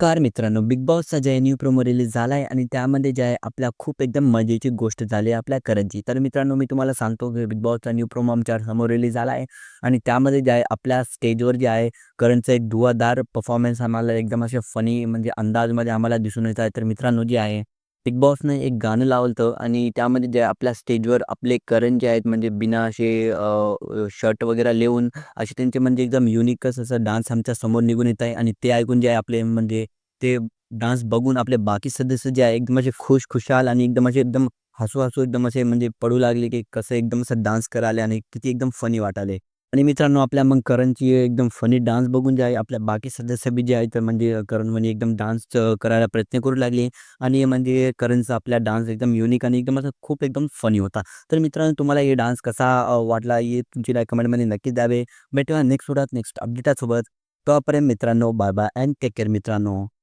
नमस्कार मित्रांनो, बिग बॉसचा जे आहे न्यू प्रोमो रिलीज झाला आहे आणि त्यामध्ये जे आहे आपल्या खूप एकदम मजेची गोष्ट झाली आहे आपल्या करंजी तर मित्रांनो मी तुम्हाला सांगतो की बिग बॉसचा न्यू प्रोमो आमच्यासमोर रिलीज झाला आहे आणि त्यामध्ये जे आहे आपल्या स्टेजवर जे आहे करणचा एक धुवादार परफॉर्मन्स आम्हाला एकदम असे फनी म्हणजे अंदाजमध्ये आम्हाला दिसून येत आहे. तर मित्रांनो जे आहे बिग बॉसनं एक गाणं लावलं होतं आणि त्यामध्ये जे आपल्या स्टेजवर आपले करण जे आहेत म्हणजे बिना असे शर्ट वगैरे लिहून असे त्यांचे म्हणजे एकदम युनिकच असं डान्स आमच्यासमोर निघून येत आहे आणि ते ऐकून जे आहे आपले म्हणजे ते डान्स बघून आपले बाकी सदस्य जे आहे एकदम असे खुश-खुशाल आणि एकदम असे एकदम हसू-हसू एकदम असे म्हणजे पडू लागले की कसं एकदम असं डान्स करायला आणि किती एकदम फनी वाटाले. आणि मित्रांनो आपल्या मग करणची एकदम फनी डान्स बघून जे आहे आपल्या बाकी सदस्य बी जे आहेत म्हणजे करण म्हणजे एकदम डान्स करायला प्रयत्न करू लागले आणि म्हणजे करणचा आपला डान्स एकदम युनिक आणि एकदम असं खूप एकदम फनी होता. तर मित्रांनो तुम्हाला हे डान्स कसा वाटला हे तुमची लाईक कमेंटमध्ये नक्कीच द्यावे. भेटूया नेक्स्ट व्हिडिओत नेक्स्ट अपडेटासोबत. तोपर्यंत मित्रांनो bye bye and take care मित्रांनो.